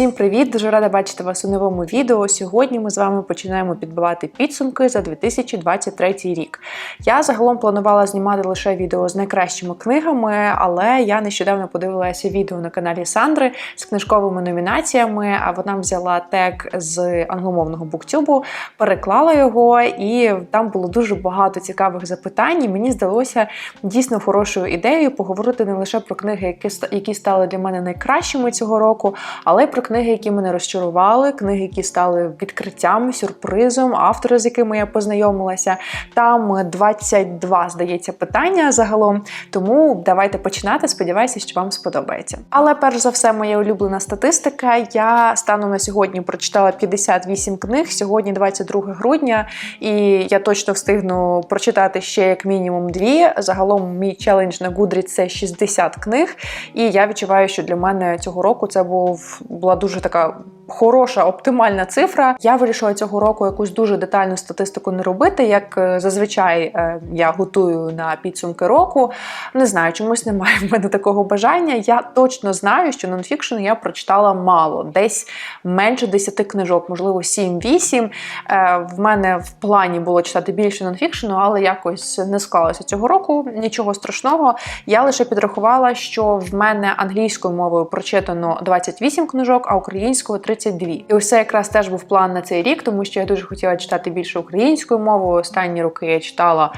Всім привіт! Дуже рада бачити вас у новому відео. Сьогодні ми з вами починаємо підбивати підсумки за 2023 рік. Я загалом планувала знімати лише відео з найкращими книгами, але я нещодавно подивилася відео на каналі Сандри з книжковими номінаціями. А вона взяла тег з англомовного буктюбу, переклала його, і там було дуже багато цікавих запитань. І мені здалося дійсно хорошою ідеєю поговорити не лише про книги, які стали для мене найкращими цього року, але й про книги, які мене розчарували, книги, які стали відкриттям, сюрпризом, автори, з якими я познайомилася. Там 22, здається, питання загалом. Тому давайте починати. Сподіваюся, що вам сподобається. Але перш за все, моя улюблена статистика. Я станом на сьогодні прочитала 58 книг. Сьогодні 22 грудня, і я точно встигну прочитати ще як мінімум дві. Загалом мій челендж на Goodreads – це 60 книг. І я відчуваю, що для мене цього року це був була дуже така хороша, оптимальна цифра. Я вирішила цього року якусь дуже детальну статистику не робити. Як е, зазвичай е, я готую на підсумки року. Не знаю, чомусь немає в мене такого бажання. Я точно знаю, що нонфікшн я прочитала мало, десь менше 10 книжок, можливо, 7-8. Е, В мене в плані було читати більше нонфікшену, але якось не склалося цього року. Нічого страшного. Я лише підрахувала, що в мене англійською мовою прочитано 28 книжок, а українською 32. І ось це якраз теж був план на цей рік, тому що я дуже хотіла читати більше українською мовою. Останні роки я читала.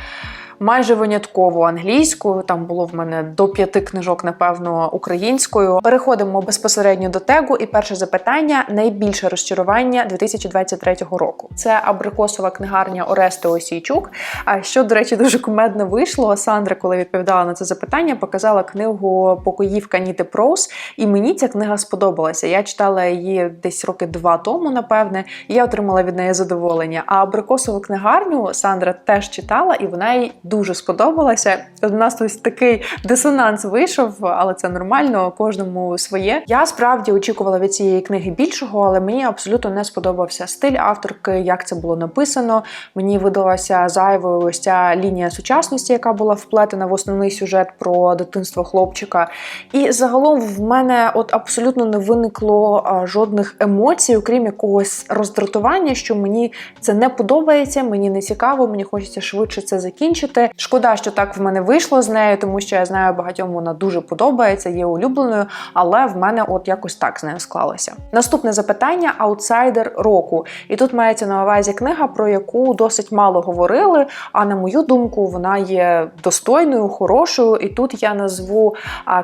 Майже винятково англійською, там було в мене до п'яти книжок, напевно, українською. Переходимо безпосередньо до тегу. І перше запитання: найбільше розчарування 2023 року. Це абрикосова книгарня Орести Осійчук. А що, до речі, дуже кумедно вийшло. Сандра, коли відповідала на це запитання, показала книгу Покоївка Ніти Проус, і мені ця книга сподобалася. Я читала її десь роки два тому, напевне, і я отримала від неї задоволення. А абрикосову книгарню Сандра теж читала, і вона їй дуже сподобалася. У нас ось такий дисонанс вийшов, але це нормально, кожному своє. Я справді очікувала від цієї книги більшого, але мені абсолютно не сподобався стиль авторки, як це було написано. Мені видалася зайвою ось ця лінія сучасності, яка була вплетена в основний сюжет про дитинство хлопчика. І загалом в мене от абсолютно не виникло жодних емоцій, окрім якогось роздратування, що мені це не подобається, мені не цікаво, мені хочеться швидше це закінчити. Шкода, що так в мене вийшло з нею, тому що я знаю, багатьом вона дуже подобається, є улюбленою, але в мене от якось так з нею склалося. Наступне запитання: аутсайдер року. І тут мається на увазі книга, про яку досить мало говорили. А на мою думку, вона є достойною, хорошою. І тут я назву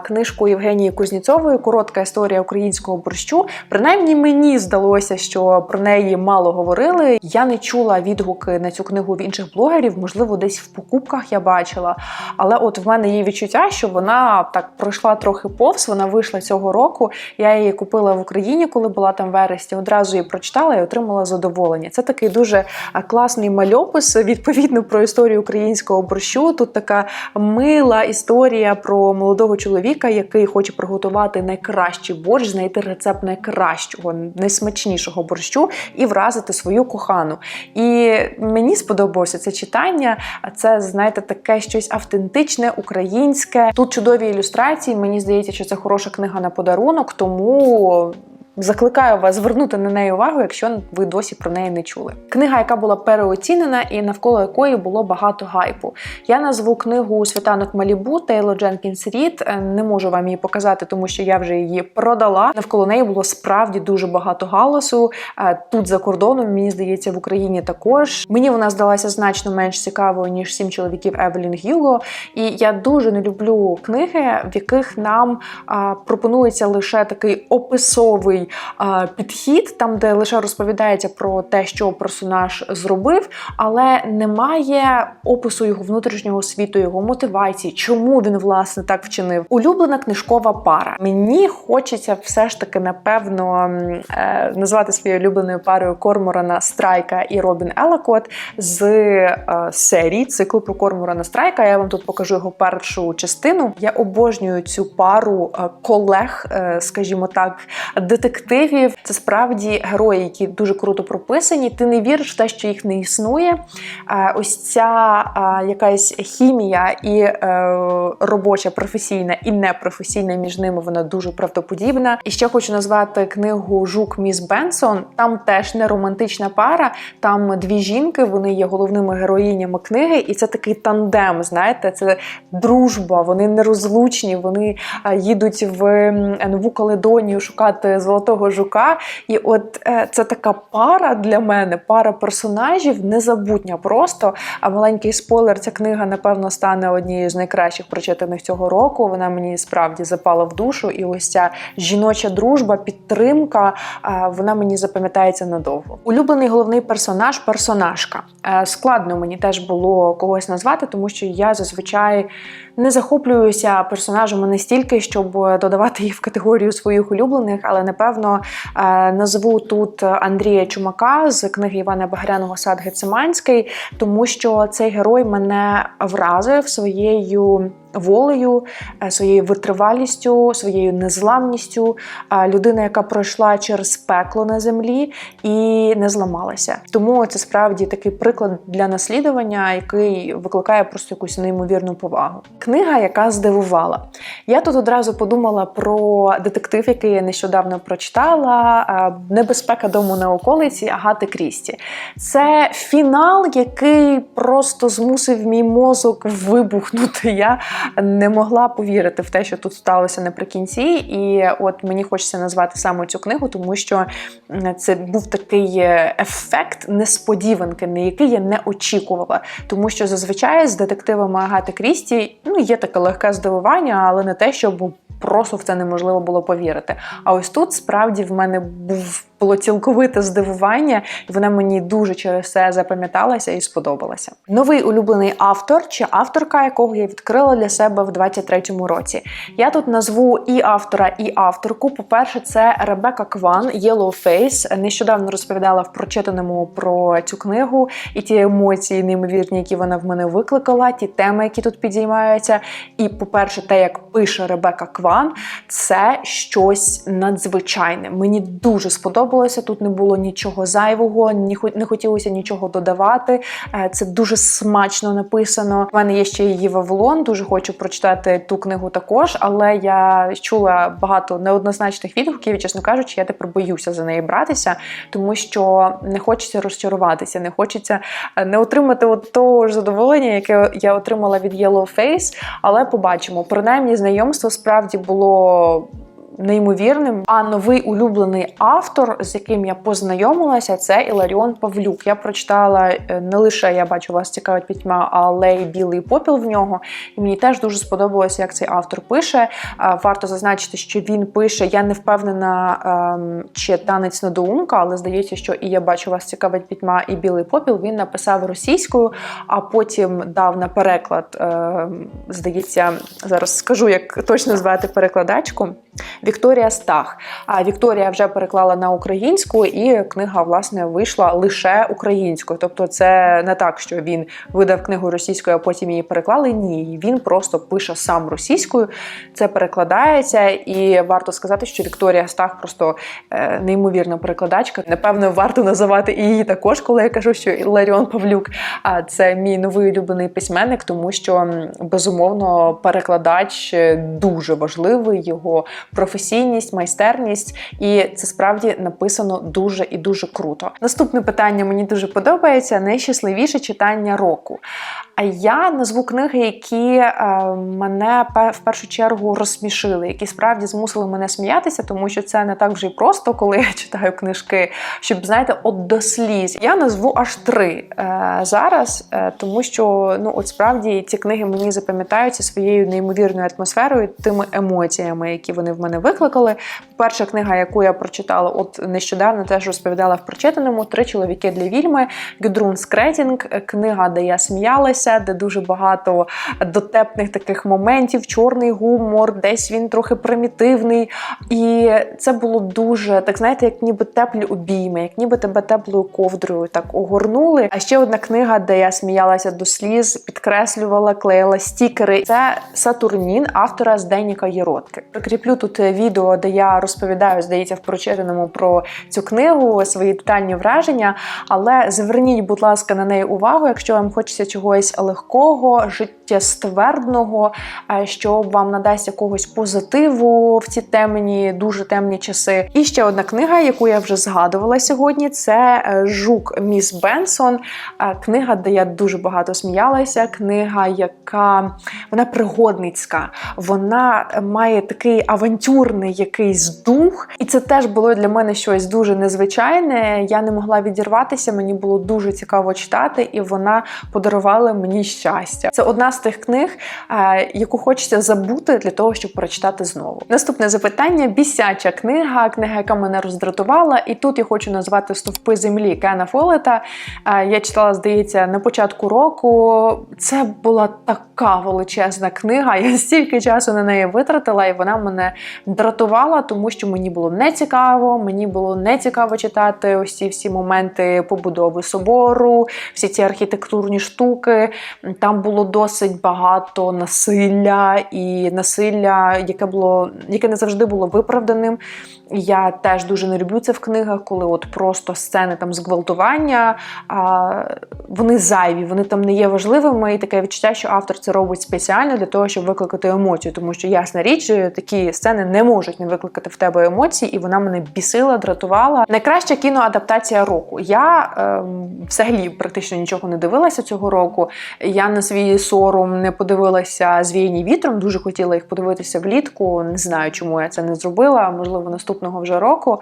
книжку Євгенії Кузніцової Коротка історія українського борщу. Принаймні мені здалося, що про неї мало говорили. Я не чула відгуки на цю книгу в інших блогерів, можливо, десь в покупках я бачила. Але от в мене є відчуття, що вона так пройшла трохи повз. Вона вийшла цього року. Я її купила в Україні, коли була там в вересні. Одразу її прочитала і отримала задоволення. Це такий дуже класний мальопис, відповідно про історію українського борщу. Тут така мила історія про молодого чоловіка, який хоче приготувати найкращий борщ, знайти рецепт найкращого, найсмачнішого борщу і вразити свою кохану. І мені сподобалося це читання. Це, знаєте, таке щось автентичне, українське. Тут чудові ілюстрації. Мені здається, що це хороша книга на подарунок, тому. Закликаю вас звернути на неї увагу, якщо ви досі про неї не чули. Книга, яка була переоцінена і навколо якої було багато гайпу. Я назву книгу Світанок Малібу Тейло Дженкінс Рід. Е, Не можу вам її показати, тому що я вже її продала. Навколо неї було справді дуже багато галасу. Е, Тут за кордоном, мені здається, в Україні також. Мені вона здалася значно менш цікавою ніж сім чоловіків Евелін Гілго. І я дуже не люблю книги, в яких нам пропонується лише такий описовий а, підхід, там, де лише розповідається про те, що персонаж зробив, але немає опису його внутрішнього світу, його мотивації, чому він власне так вчинив. Улюблена книжкова пара. Мені хочеться все ж таки, напевно, е, назвати своєю улюбленою парою Корморана Страйка і Робін Елакот з е, серії циклу про Корморана Страйка. Я вам тут покажу його першу частину. Я обожнюю цю пару е, колег, скажімо так, детективів детективів. Це справді герої, які дуже круто прописані. Ти не віриш в те, що їх не існує. Ось ця якась хімія і е, робоча професійна і непрофесійна між ними вона дуже правдоподібна. І ще хочу назвати книгу Жук Міс Бенсон. Там теж не романтична пара. Там дві жінки, вони є головними героїнями книги, і це такий тандем. Знаєте, це дружба. Вони нерозлучні. Вони їдуть в Нову Каледонію шукати золотого жука. І от е, це така пара для мене, пара персонажів, незабутня просто. А маленький спойлер, ця книга, напевно, стане однією з найкращих прочитаних цього року. Вона мені справді запала в душу. І ось ця жіноча дружба, підтримка, е, вона мені запам'ятається надовго. Улюблений головний персонаж персонажка. Е, Складно мені теж було когось назвати, тому що я зазвичай не захоплююся персонажами настільки, щоб додавати їх в категорію своїх улюблених, але напевно е, назву тут Андрія Чумака з книги Івана Багряного Сад Гециманський, тому що цей герой мене вразив своєю. Волею, е, своєю витривалістю, своєю незламністю, Е, людина, яка пройшла через пекло на землі і не зламалася. Тому це справді такий приклад для наслідування, який викликає просто якусь неймовірну повагу. Книга, яка здивувала. Я тут одразу подумала про детектив, який я нещодавно прочитала. е, Небезпека дому на околиці Агати Крісті. Це фінал, який просто змусив мій мозок вибухнути. Я не могла повірити в те, що тут сталося наприкінці. І от мені хочеться назвати саме цю книгу, тому що це був такий е, ефект несподіванки, на який я не очікувала. Тому що зазвичай з детективами Агати Крісті ну, є таке легке здивування, але не те, щоб просто в це неможливо було повірити. А ось тут справді в мене був було цілковите здивування, і вона мені дуже через це запам'яталася і сподобалася. Новий улюблений автор чи авторка, якого я відкрила для себе в 23-му році. Я тут назву і автора, і авторку. По-перше, це Ребека Кван Yellow Face. Нещодавно розповідала в прочитаному про цю книгу і ті емоції, неймовірні, які вона в мене викликала, ті теми, які тут підіймаються. І, по-перше, те, як пише Ребека Кван, це щось надзвичайне. Мені дуже сподобалося. Тут не було нічого зайвого, не хотілося нічого додавати. Е, Це дуже смачно написано. У мене є ще її Вавилон. Дуже хочу прочитати ту книгу також, але я чула багато неоднозначних відгуків, і, чесно кажучи, я тепер боюся за неї братися, тому що не хочеться розчаруватися, не хочеться е, не отримати от того ж задоволення, яке я отримала від Yellow Face, але побачимо. Принаймні, знайомство справді було. Неймовірним, а новий улюблений автор, з яким я познайомилася, це Іларіон Павлюк. Я прочитала е, не лише я бачу вас цікавить пітьма, але й білий попіл в нього. І мені теж дуже сподобалося, як цей автор пише. Варто зазначити, що він пише. Я не впевнена, ем, чи танець недоумка, але здається, що і я бачу вас цікавить пітьма, і білий попіл. Він написав російською, а потім дав на переклад. ем, Здається, зараз скажу, як точно звати перекладачку. Вікторія Стах. А Вікторія вже переклала на українську, і книга власне вийшла лише українською. Тобто, це не так, що він видав книгу російською, а потім її переклали. Ні, він просто пише сам російською. Це перекладається, і варто сказати, що Вікторія Стах просто е, неймовірна перекладачка. Напевно, варто називати і її також, коли я кажу, що Ларіон Павлюк а це мій новий улюблений письменник, тому що безумовно перекладач е, дуже важливий, його професійність, майстерність, і це справді написано дуже і дуже круто. Наступне питання мені дуже подобається: найщасливіше читання року. А я назву книги, які е, мене в першу чергу розсмішили, які справді змусили мене сміятися, тому що це не так вже й просто, коли я читаю книжки, щоб знаєте, от до сліз. Я назву аж три е, зараз, е, тому що ну от справді ці книги мені запам'ятаються своєю неймовірною атмосферою, тими емоціями, які вони в мене викликали. Перша книга, яку я прочитала, от нещодавно теж розповідала в прочитаному Три чоловіки для вільми Гюдрун Скретінг, книга, де я сміялася, де дуже багато дотепних таких моментів, чорний гумор, десь він трохи примітивний. І це було дуже, так знаєте, як ніби теплі обійми, як ніби тебе теплою ковдрою так огорнули. А ще одна книга, де я сміялася до сліз, підкреслювала, клеїла стікери. Це Сатурнін автора з Деніка Єротки. Прикріплю тут відео, де я розповідаю, здається, в прочитаному про цю книгу, свої детальні враження. Але зверніть, будь ласка, на неї увагу, якщо вам хочеться чогось легкого, життєствердного, е, що вам надасть якогось позитиву в ці темні, дуже темні часи. І ще одна книга, яку я вже згадувала сьогодні, це е, Жук Міс Бенсон. Е, Книга, де я дуже багато сміялася. Книга, яка вона пригодницька, вона має такий авантюрний якийсь дух, і це теж було для мене щось дуже незвичайне. Я не могла відірватися, мені було дуже цікаво читати, і вона подарувала мені щастя. Це одна з тих книг, е, яку хочеться забути для того, щоб прочитати знову. Наступне запитання: бісяча книга, книга, яка мене роздратувала. І тут я хочу назвати стовпи землі Кена Фолета. Е, Я читала, здається, на початку року. Це була така величезна книга. Я стільки часу на неї витратила, і вона мене дратувала, тому що мені було не цікаво. Мені було не цікаво читати ось всі моменти побудови собору, всі ці архітектурні штуки. Там було досить багато насилля і насилля, яке було, яке не завжди було виправданим. Я теж дуже не люблю це в книгах, коли от просто сцени там зґвалтування, а, вони зайві, вони там не є важливими, і таке відчуття, що автор це робить спеціально для того, щоб викликати емоцію. Тому що ясна річ, такі сцени не можуть не викликати в тебе емоції, і вона мене бісила, дратувала. Найкраща кіноадаптація року. Я ем, взагалі практично нічого не дивилася цього року. Я на свій сором не подивилася звіяні вітром. Дуже хотіла їх подивитися влітку. Не знаю, чому я це не зробила. Можливо, наступного вже року.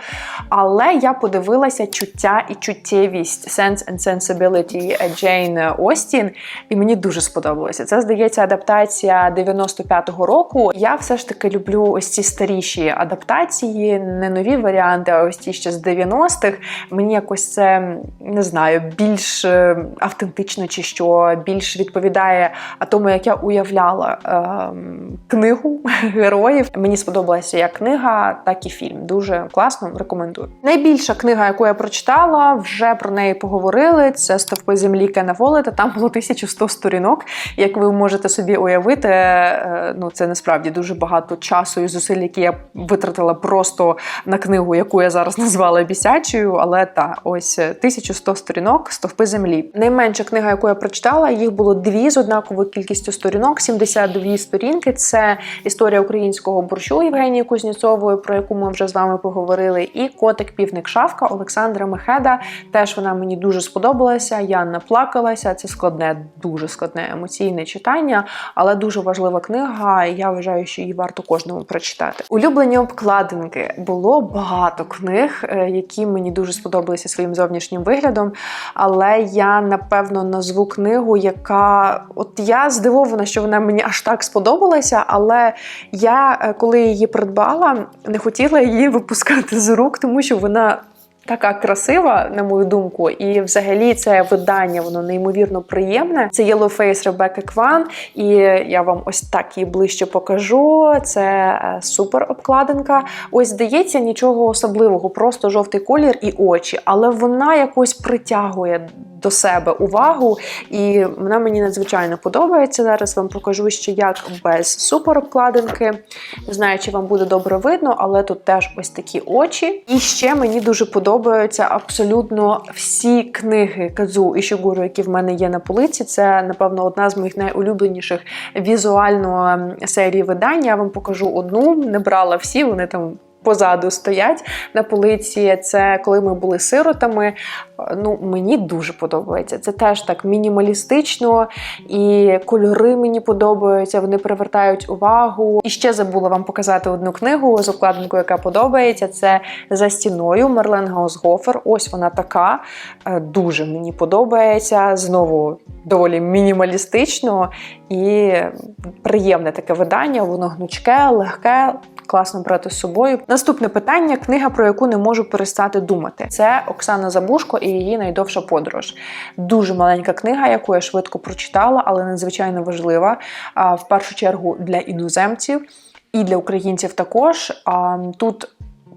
Але я подивилася чуття і чуттєвість Sense and Sensibility Джейн Остін, і мені дуже сподобалося. Це здається адаптація 95-го року. Я все ж таки люблю ось ці старіші адаптації, не нові варіанти, а ось ті ще з 90-х. Мені якось це не знаю, більш е, автентично чи що, більш відповідає тому, як я уявляла е, книгу героїв. Мені сподобалася як книга, так і фільм. Дуже класно, рекомендую. Найбільша книга, яку я прочитала, вже про неї поговорили. Це стовпи землі Кена Волета. Там було 1100 сторінок. Як ви можете собі уявити, е, ну це насправді дуже багато часу і зусиль, які я витратила просто на книгу, яку я зараз назвала бісячою. Але та ось 1100 сторінок стовпи землі. Найменша книга, яку я прочитала, їх було дві з однаковою кількістю сторінок, 72 сторінки. Це історія українського борщу Євгенії Кузнєцової, про яку ми вже з вами поговорили. І котик півник шавка Олександра Мехеда. Теж вона мені дуже сподобалася. Я наплакалася. Це складне, дуже складне емоційне читання, але дуже важлива книга. Я вважаю, що її варто кожному прочитати. Улюблені обкладинки було багато книг, е, які мені дуже сподобалися своїм зовнішнім виглядом. Але я напевно назву книгу, яка от я здивована, що вона мені аж так сподобалася. Але я, е, коли її придбала, не хотіла її випускати з рук, тому що вона. Така красива, на мою думку, і взагалі це видання, воно неймовірно приємне. Це Yellowface Ребекки Кван, і я вам ось так її ближче покажу. Це е, супер обкладинка. Ось здається, нічого особливого, просто жовтий колір і очі, але вона якось притягує до себе увагу, і вона мені надзвичайно подобається. Зараз вам покажу ще як без супер обкладинки. Не знаю, чи вам буде добре видно, але тут теж ось такі очі. І ще мені дуже подобаються абсолютно всі книги Казу і Шігуру, які в мене є на полиці. Це, напевно, одна з моїх найулюбленіших візуально серій серії видань. Я вам покажу одну, не брала всі, вони там. Позаду стоять на полиці. Це коли ми були сиротами. Ну, мені дуже подобається. Це теж так мінімалістично, і кольори мені подобаються. Вони привертають увагу. І ще забула вам показати одну книгу з обкладинкою, яка подобається. Це за стіною Мерлен Гаусгофер. Ось вона така. Е, дуже мені подобається. Знову доволі мінімалістично і приємне таке видання. Воно гнучке, легке класно брати з собою. Наступне питання: книга, про яку не можу перестати думати. Це Оксана Забушко і її найдовша подорож. Дуже маленька книга, яку я швидко прочитала, але надзвичайно важлива. В першу чергу для іноземців і для українців також. Тут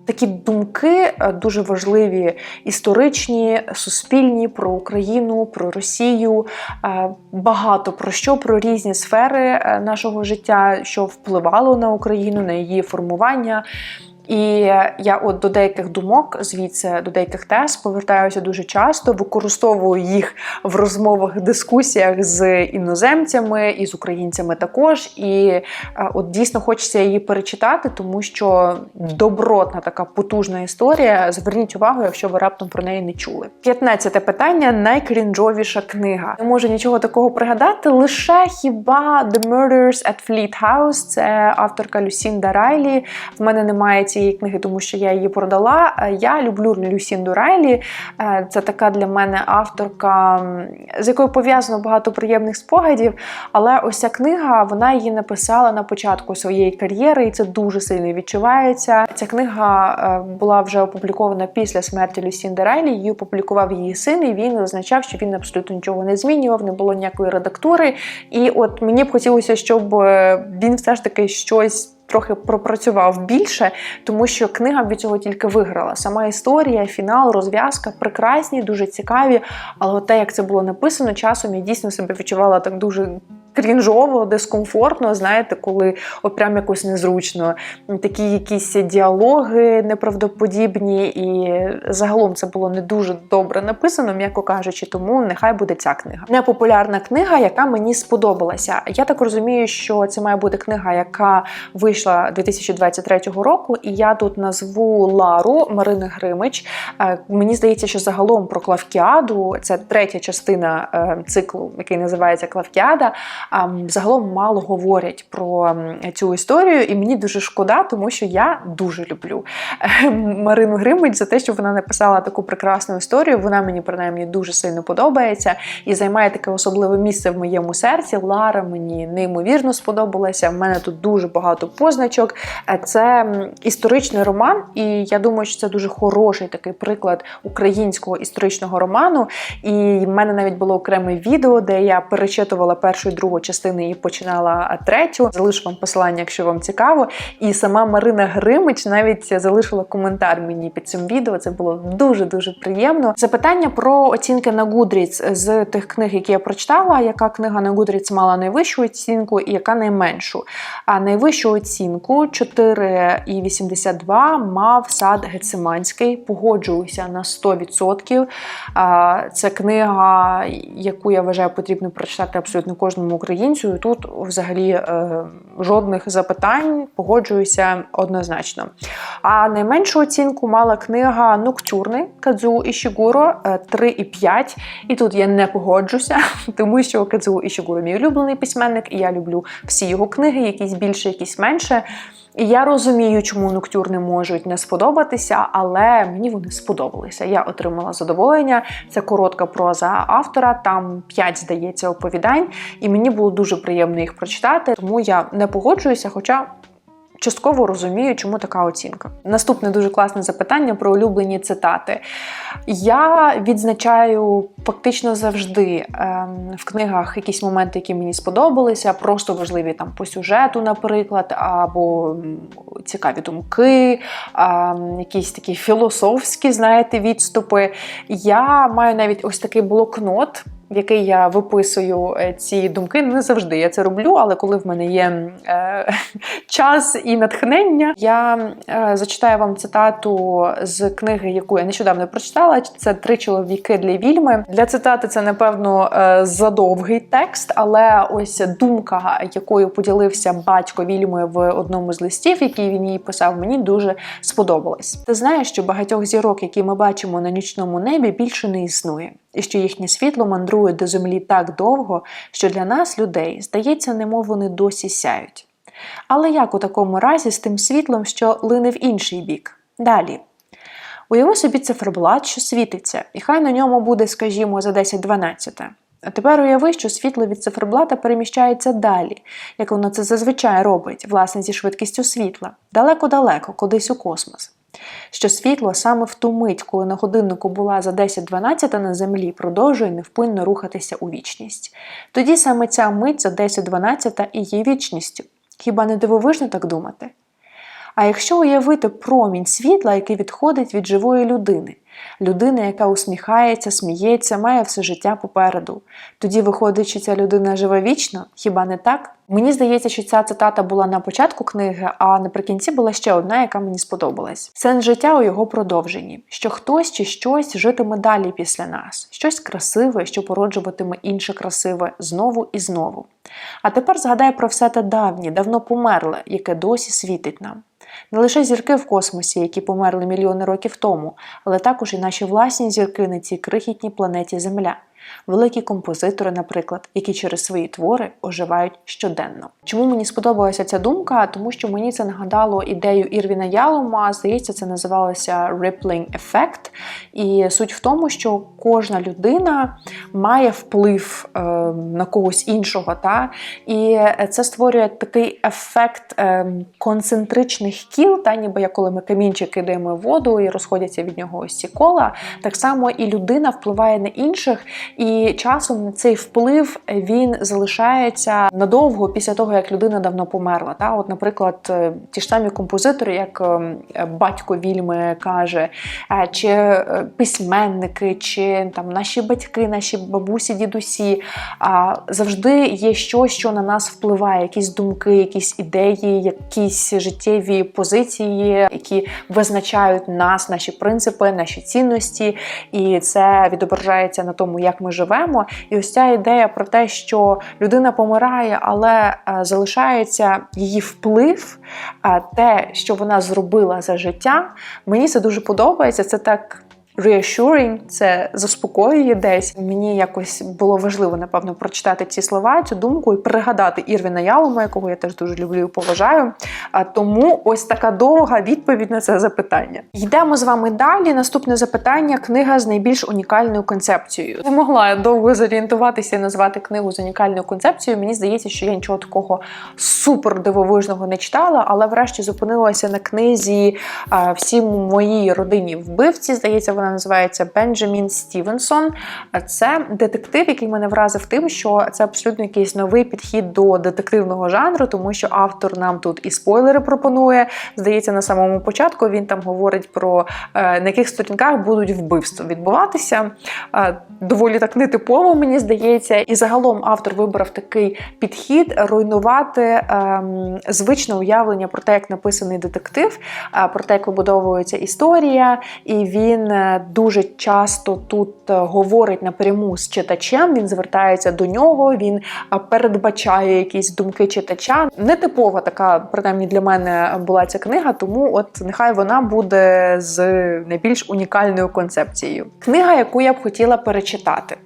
такі думки е, дуже важливі, історичні, суспільні про Україну, про Росію, е, багато про що, про різні сфери е, нашого життя, що впливало на Україну, на її формування. І я от до деяких думок, звідси до деяких тез повертаюся дуже часто, використовую їх в розмовах, дискусіях з іноземцями і з українцями також. І е, от дійсно хочеться її перечитати, тому що добротна така потужна історія. Зверніть увагу, якщо ви раптом про неї не чули. П'ятнадцяте питання найкрінжовіша книга. Не можу нічого такого пригадати. Лише хіба The Murders at Fleet House, це авторка Люсінда Райлі. В мене немає цієї цієї книги, тому що я її продала. Е, я люблю Люсінду Райлі. Е, це така для мене авторка, з якою пов'язано багато приємних спогадів. Але ось ця книга вона її написала на початку своєї кар'єри, і це дуже сильно відчувається. Ця книга е, була вже опублікована після смерті Люсінди Райлі. Її опублікував її син, і він зазначав, що він абсолютно нічого не змінював, не було ніякої редактури. І от мені б хотілося, щоб він все ж таки щось трохи пропрацював більше, тому що книга від цього тільки виграла. Сама історія, фінал, розв'язка прекрасні, дуже цікаві. Але те, як це було написано, часом я дійсно себе відчувала так дуже крінжово, дискомфортно, знаєте, коли от прям якось незручно. Такі якісь діалоги неправдоподібні, і загалом це було не дуже добре написано, м'яко кажучи, тому нехай буде ця книга. Непопулярна книга, яка мені сподобалася. Я так розумію, що це має бути книга, яка вийшла 2023 року, і я тут назву Лару Марини Гримич. Е, мені здається, що загалом про Клавкіаду це третя частина е, циклу, який називається Клавкіада загалом мало говорять про цю історію, і мені дуже шкода, тому що я дуже люблю Марину Гримич за те, що вона написала таку прекрасну історію. Вона мені принаймні дуже сильно подобається і займає таке особливе місце в моєму серці. Лара мені неймовірно сподобалася. В мене тут дуже багато позначок. Е, це історичний роман, і я думаю, що це дуже хороший такий приклад українського історичного роману. І в мене навіть було окреме відео, де я перечитувала першу і другу другу частину і починала третю. Залишу вам посилання, якщо вам цікаво. І сама Марина Гримич навіть залишила коментар мені під цим відео. Це було дуже-дуже приємно. Запитання про оцінки на Goodreads з тих книг, які я прочитала. Яка книга на Goodreads мала найвищу оцінку і яка найменшу? А найвищу оцінку 4,82 мав сад Гециманський. Погоджуюся на 100%. Це книга, яку я вважаю потрібно прочитати абсолютно кожному українцю. І тут взагалі е, жодних запитань погоджуюся однозначно. А найменшу оцінку мала книга Ноктюрни Кадзу Ішігуро 3,5. І тут я не погоджуся, тому що Кадзу Ішігуро мій улюблений письменник, і я люблю всі його книги, якісь більше, якісь менше. І я розумію, чому ноктюрни можуть не сподобатися, але мені вони сподобалися. Я отримала задоволення. Це коротка проза автора, там 5, здається, оповідань, і мені було дуже приємно їх прочитати, тому я не погоджуюся, хоча частково розумію, чому така оцінка. Наступне дуже класне запитання про улюблені цитати. Я відзначаю фактично завжди ем, в книгах якісь моменти, які мені сподобалися, просто важливі там по сюжету, наприклад, або цікаві думки, ем, якісь такі філософські, знаєте, відступи. Я маю навіть ось такий блокнот в який я виписую е, ці думки. Не завжди я це роблю, але коли в мене є е, час і натхнення, я е, зачитаю вам цитату з книги, яку я нещодавно прочитала. Це три чоловіки для вільми. Для цитати це, напевно, е, задовгий текст, але ось думка, якою поділився батько вільми в одному з листів, який він їй писав, мені дуже сподобалось. Ти знаєш, що багатьох зірок, які ми бачимо на нічному небі, більше не існує і що їхнє світло мандрує до землі так довго, що для нас, людей, здається, немов вони досі сяють. Але як у такому разі з тим світлом, що лине в інший бік? Далі. Уяви собі циферблат, що світиться, і хай на ньому буде, скажімо, за 10-12. А тепер уяви, що світло від циферблата переміщається далі, як воно це зазвичай робить, власне, зі швидкістю світла, далеко-далеко, кудись у космос що світло саме в ту мить, коли на годиннику була за 10-12 на землі, продовжує невпинно рухатися у вічність. Тоді саме ця мить за 10-12 і є вічністю. Хіба не дивовижно так думати? А якщо уявити промінь світла, який відходить від живої людини, людина, яка усміхається, сміється, має все життя попереду, тоді виходить, що ця людина живе вічно, хіба не так? Мені здається, що ця цитата була на початку книги, а наприкінці була ще одна, яка мені сподобалась. Сенс життя у його продовженні, що хтось чи щось житиме далі після нас, щось красиве, що породжуватиме інше красиве знову і знову. А тепер згадай про все те давнє, давно померле, яке досі світить нам. Не лише зірки в космосі, які померли мільйони років тому, але також і наші власні зірки на цій крихітній планеті Земля. Великі композитори, наприклад, які через свої твори оживають щоденно. Чому мені сподобалася ця думка? Тому що мені це нагадало ідею Ірвіна Ялома. Здається, це називалося Rippling Effect. І суть в тому, що кожна людина має вплив е, на когось іншого. Та? І це створює такий ефект е, концентричних кіл, та ніби як коли ми камінчик кидаємо в воду і розходяться від нього ось ці кола. Так само і людина впливає на інших. І часом цей вплив він залишається надовго після того, як людина давно померла. Та, от, наприклад, е, ті ж самі композитори, як е, батько Вільми каже, е, чи письменники, чи там наші батьки, наші бабусі, дідусі, завжди є щось, що на нас впливає, якісь думки, якісь ідеї, якісь життєві позиції, які визначають нас, наші принципи, наші цінності, і це відображається на тому, як ми живемо. І ось ця ідея про те, що людина помирає, але е, залишається її вплив, е, те, що вона зробила за життя. Мені це дуже подобається. Це так reassuring, це заспокоює десь. Мені якось було важливо, напевно, прочитати ці слова, цю думку і пригадати Ірвіна Ялома, якого я теж дуже люблю і поважаю. А тому ось така довга відповідь на це запитання. Йдемо з вами далі. Наступне запитання: книга з найбільш унікальною концепцією. Не могла я довго зорієнтуватися і назвати книгу з унікальною концепцією. Мені здається, що я нічого такого супер дивовижного не читала, але врешті зупинилася на книзі всі моїй родині вбивці. Здається, вона називається Бенджамін Стівенсон. Це детектив, який мене вразив тим, що це абсолютно якийсь новий підхід до детективного жанру, тому що автор нам тут і спойлери пропонує. Здається, на самому початку він там говорить про е, на яких сторінках будуть вбивства відбуватися. Е, доволі так нетипово, мені здається. І загалом автор вибрав такий підхід руйнувати ем, звичне уявлення про те, як написаний детектив, е, про те, як вибудовується історія, і він дуже часто тут е, говорить напряму з читачем. Він звертається до нього, він е, передбачає якісь думки читача. Нетипова така, принаймні для мене була ця книга, тому от нехай вона буде з найбільш унікальною концепцією. Книга, яку я б хотіла перечитати.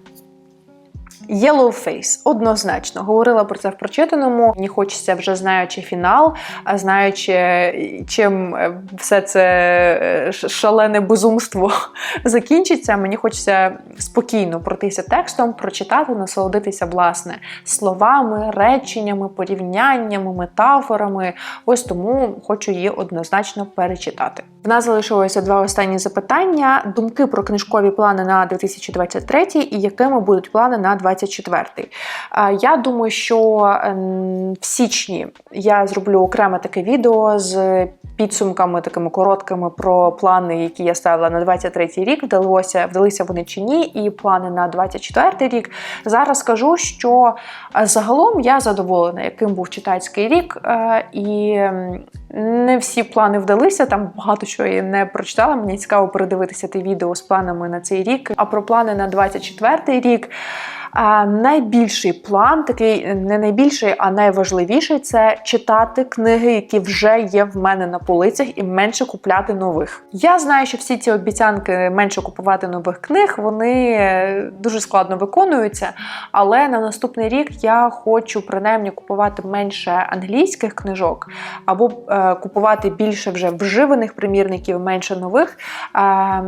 Yellow Face, однозначно говорила про це в прочитаному. Мені хочеться вже знаючи фінал, знаючи, чим е, все це е, шалене безумство закінчиться. Мені хочеться спокійно пройтися текстом, прочитати, насолодитися власне словами, реченнями, порівняннями, метафорами. Ось тому хочу її однозначно перечитати. В нас залишилося два останні запитання: думки про книжкові плани на 2023 і якими будуть плани на 2024. Я думаю, що ем, в січні я зроблю окреме таке відео з підсумками такими короткими про плани, які я ставила на 23 рік. Вдалося вдалися вони чи ні, і плани на 24 рік. Зараз скажу, що е, загалом я задоволена, яким був читацький рік, е, і не всі плани вдалися. Там багато що я не прочитала. Мені цікаво передивитися те відео з планами на цей рік. А про плани на 24 рік. Найбільший план, такий не найбільший, а найважливіший це читати книги, які вже є в мене на полицях, і менше купляти нових. Я знаю, що всі ці обіцянки менше купувати нових книг, вони дуже складно виконуються. Але на наступний рік я хочу принаймні купувати менше англійських книжок, або е, купувати більше вже вживаних примірників, менше нових. Е,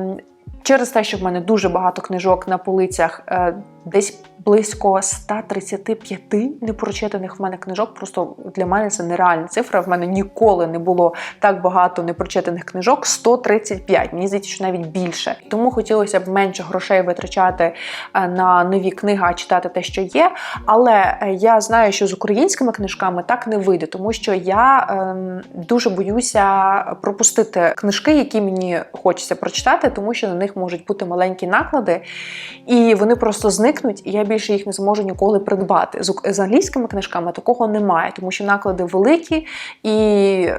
Через те, що в мене дуже багато книжок на полицях, е, десь близько 135 непрочитаних в мене книжок. Просто для мене це нереальна цифра. В мене ніколи не було так багато непрочитаних книжок 135. Мені здається, що навіть більше. Тому хотілося б менше грошей витрачати е, на нові книги, а читати те, що є. Але е, я знаю, що з українськими книжками так не вийде, тому що я ем, дуже боюся пропустити книжки, які мені хочеться прочитати, тому що на них можуть бути маленькі наклади, і вони просто зникнуть, і я більше їх не зможу ніколи придбати. З англійськими книжками такого немає, тому що наклади великі і.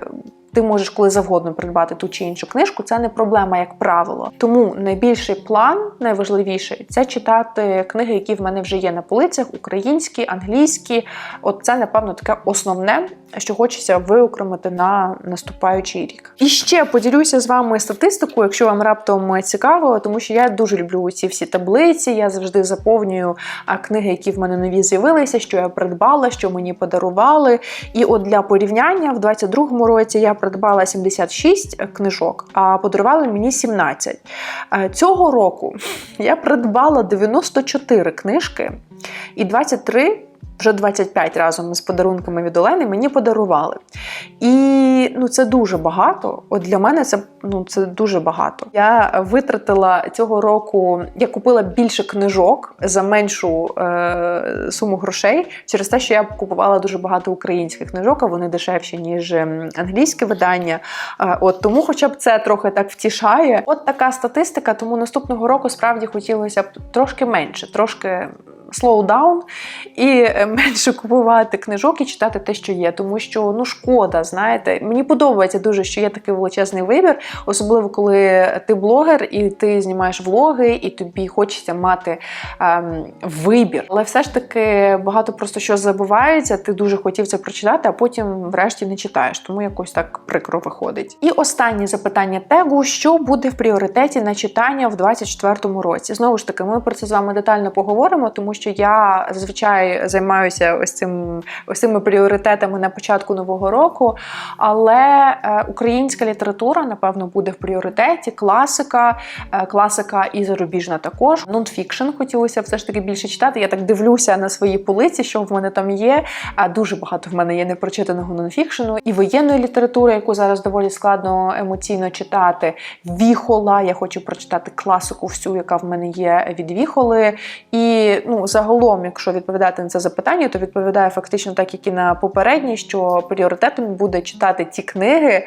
Ти можеш коли завгодно придбати ту чи іншу книжку, це не проблема, як правило. Тому найбільший план, найважливіший це читати книги, які в мене вже є на полицях, українські, англійські. От це, напевно, таке основне, що хочеться виокремити на наступаючий рік. І ще поділюся з вами статистикою, якщо вам раптом цікаво, тому що я дуже люблю ці всі таблиці. Я завжди заповнюю книги, які в мене нові з'явилися, що я придбала, що мені подарували. І от для порівняння в 22-му році я придбала 76 книжок, а подарували мені 17. Цього року я придбала 94 книжки і 23 вже 25 разом з подарунками від Олени мені подарували. І ну, це дуже багато. От для мене це ну, це дуже багато. Я витратила цього року, я купила більше книжок за меншу е, суму грошей через те, що я купувала дуже багато українських книжок, а вони дешевші, ніж ем, англійське видання. Е, от Тому, хоча б це трохи так втішає. От така статистика, тому наступного року справді хотілося б трошки менше, трошки down і е, менше купувати книжок і читати те, що є. Тому що ну шкода, знаєте, мені подобається дуже, що є такий величезний вибір, особливо коли ти блогер і ти знімаєш влоги, і тобі хочеться мати ем, вибір. Але все ж таки багато просто що забувається. Ти дуже хотів це прочитати, а потім, врешті, не читаєш. Тому якось так прикро виходить. І останнє запитання тегу: що буде в пріоритеті на читання в 2024 році? Знову ж таки, ми про це з вами детально поговоримо, тому що я зазвичай займаюся ось цим ось цими пріоритетами на початку нового року. Але е, українська література, напевно, буде в пріоритеті. Класика, е, класика і зарубіжна також. Нонфікшн хотілося все ж таки більше читати. Я так дивлюся на свої полиці, що в мене там є. А дуже багато в мене є непрочитаного нонфікшену і воєнної літератури, яку зараз доволі складно емоційно читати. Віхола. Я хочу прочитати класику всю, яка в мене є від Віхоли. І ну, загалом, якщо відповідати на це запитання, то відповідає фактично так, як і на попередні, що пріоритетом буде читати ті книги,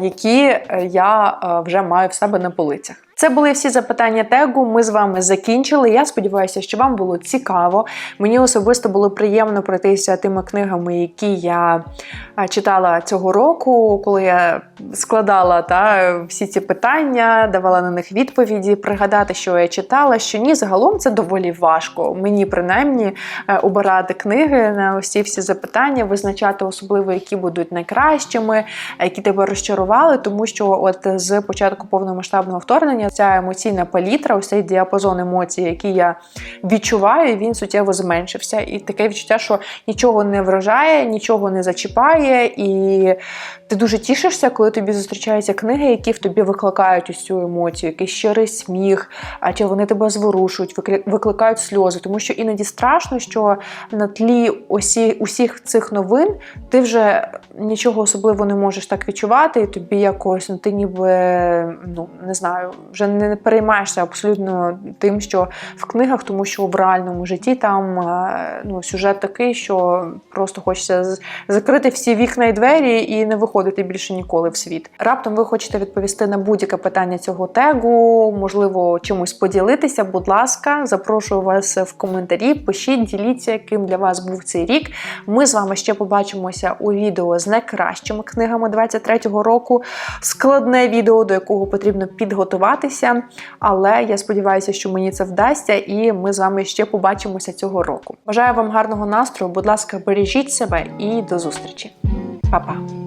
які я вже маю в себе на полицях. Це були всі запитання тегу. Ми з вами закінчили. Я сподіваюся, що вам було цікаво. Мені особисто було приємно пройтися тими книгами, які я читала цього року, коли я складала та, всі ці питання, давала на них відповіді, пригадати, що я читала, що ні, загалом це доволі важко. Мені принаймні е, обирати книги на ці всі запитання, визначати особливо, які будуть найкращими, які тебе розчарували, тому що от з початку повномасштабного вторгнення ця емоційна палітра, ось цей діапазон емоцій, який я відчуваю, він суттєво зменшився. І таке відчуття, що нічого не вражає, нічого не зачіпає, і ти дуже тішишся, коли тобі зустрічаються книги, які в тобі викликають ось цю емоцію, якийсь щирий сміх, а чи вони тебе зворушують, викликають сльози. Тому що іноді страшно, що на тлі усі, усіх цих новин ти вже нічого особливо не можеш так відчувати, і тобі якось ну ти ніби ну не знаю вже не переймаєшся абсолютно тим, що в книгах, тому що в реальному житті там е, ну, сюжет такий, що просто хочеться закрити всі вікна і двері і не виходити більше ніколи в світ. Раптом ви хочете відповісти на будь-яке питання цього тегу, можливо, чимось поділитися. Будь ласка, запрошую вас в коментарі. Пишіть, діліться, яким для вас був цей рік. Ми з вами ще побачимося у відео з найкращими книгами 23-го року. Складне відео, до якого потрібно підготуватися готуватися, але я сподіваюся, що мені це вдасться, і ми з вами ще побачимося цього року. Бажаю вам гарного настрою, будь ласка, бережіть себе і до зустрічі. Па-па!